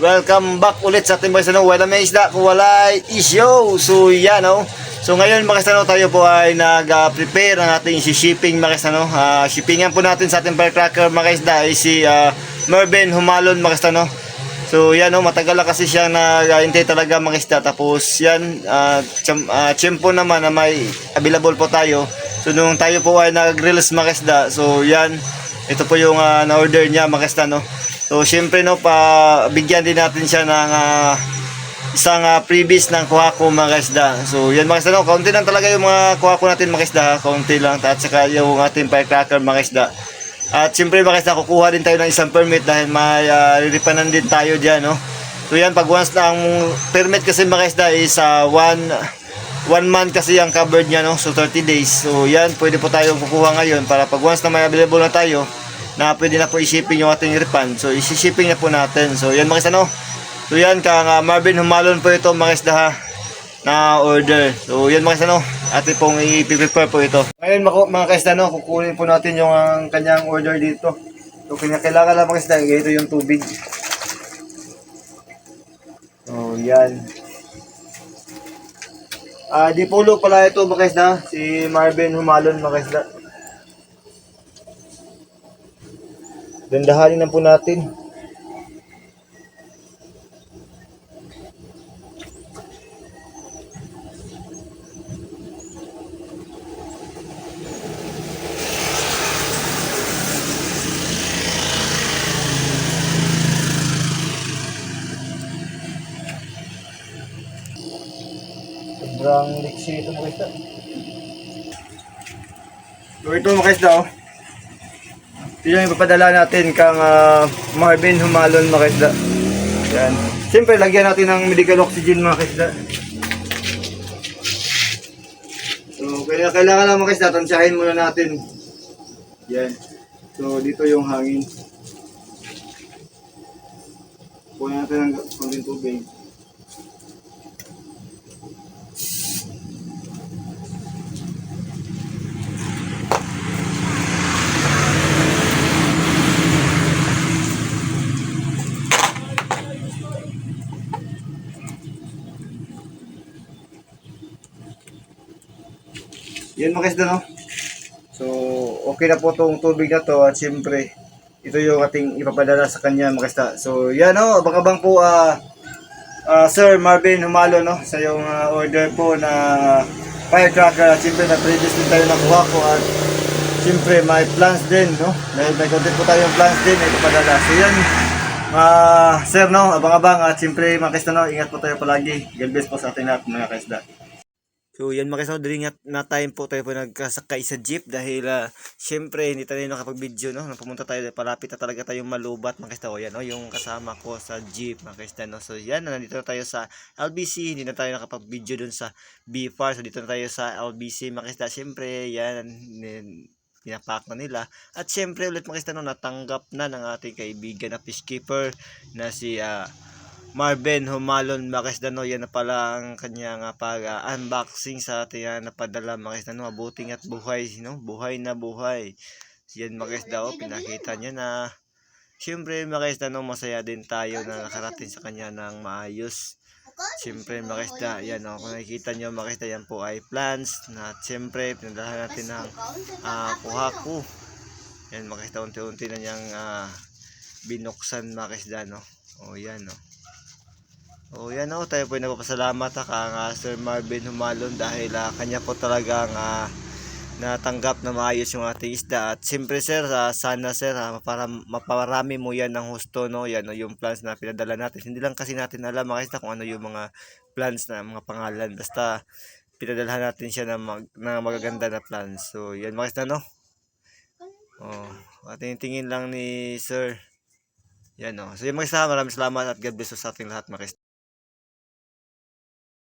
Welcome back ulit sa ating mga? Wala may isda kung isyo. So yan no. So ngayon mga no, tayo po ay nag-prepare ng ating shipping mga no. Uh, shippingan po natin sa ating firecracker mga isda ay si uh, Mervin Humalon mga no. So yan no, matagal na kasi siya nag-hintay talaga mga isda. Tapos yan, uh, cham, uh, tiyempo naman na may available po tayo. So nung tayo po ay nag-release mga isda, so yan, ito po yung uh, na-order niya mga isda no. So syempre no, pa bigyan din natin siya ng uh, isang uh, previous ng kuha ko mga isda. So yan mga isda no, kaunti lang talaga yung mga kuha ko natin mga isda, kaunti lang. At saka yung ating firecracker mga isda. At siyempre mga isda, kukuha din tayo ng isang permit dahil may uh, riripanan din tayo dyan, no? So yan, pag once na ang permit kasi mga isda is uh, one, one month kasi ang covered niya, no? So 30 days. So yan, pwede po tayo kukuha ngayon para pag once na may available na tayo, na pwede na po i-shipping yung ating refund. So isi-shipping na po natin. So yan mga isda, no? So yan, kang uh, Marvin Humalon po ito mga isda ha na order. So, yan mga kasano, atin pong i-prepare po ito. Ngayon mga, mga kasano, kukunin po natin yung ang kanyang order dito. So, kanya kailangan lang mga kasano, ganito yung tubig. So, yan. Ah, di pulo pala ito mga kasana, si Marvin Humalon mga kasana. Dandahanin na po natin. Sobrang liksi ito mga isda. So ito mga isda oh. Ito yung ipapadala natin kang ah, Marvin Humalon mga isda. Yan. Siyempre lagyan natin ng medical oxygen mga isda. So kaya kailangan lang mga isda, tansyahin muna natin. Yan. So dito yung hangin. Kuha natin ng konting tubig. Yan mga no? So, okay na po itong tubig na to at siyempre, ito yung ating ipapadala sa kanya mga isda. So, yan no, baka bang po, ah, ah, Sir Marvin Humalo, no? Sa yung ah, order po na firecracker at siyempre na previous din tayo nakuha ko at siyempre may plans din, no? May, may content po tayong plans din ipapadala. So, yan, ah, Sir, no? Abang-abang at siyempre mga kaisda, no? Ingat po tayo palagi. God bless po sa ating lahat mga kaisda. So yan mga kasama, dali na time po tayo po nagkasakay sa jeep dahil uh, syempre hindi tayo nakapag-video no. Pumunta tayo, palapit na talaga tayong malubat mga kasama. Yan no, yung kasama ko sa jeep mga kasama. No? So yan, nandito na tayo sa LBC, hindi na tayo nakapag-video dun sa BFAR. So dito na tayo sa LBC mga kasama. Syempre yan, pinapak na nila. At syempre ulit mga kasama, no, natanggap na ng ating kaibigan na peacekeeper na si uh, Marvin Humalon Makisdano yan na pala ang kanyang uh, pag uh, unboxing sa ating uh, napadala Makisdano mabuting at buhay no? buhay na buhay. Yan Makisdao pinakita niya na Siyempre Makisdano masaya din tayo na nakarating sa kanya ng maayos. Siyempre Makisda yan o kung nakikita nyo Makisda yan po ay plans na siyempre pinadala natin ng uh, kuhaku yan Makisda unti-unti na niyang uh, binuksan Makisda o yan Oh, yan oh, tayo po ay nagpapasalamat ha kang uh, Sir Marvin Humalon dahil uh, kanya po talagang uh, natanggap na maayos yung ating isda. At siyempre sir, uh, sana sir, uh, para maparami mo yan ng husto, no? Yan, no, yung plans na pinadala natin. Hindi lang kasi natin alam mga isda kung ano yung mga plans na mga pangalan. Basta pinadalhan natin siya ng, mag, ng magaganda na plans. So, yan mga isda, no? Oh, ating tingin lang ni sir. Yan, no? So, yung mga isda, maraming salamat at God bless sa ating lahat mga isda.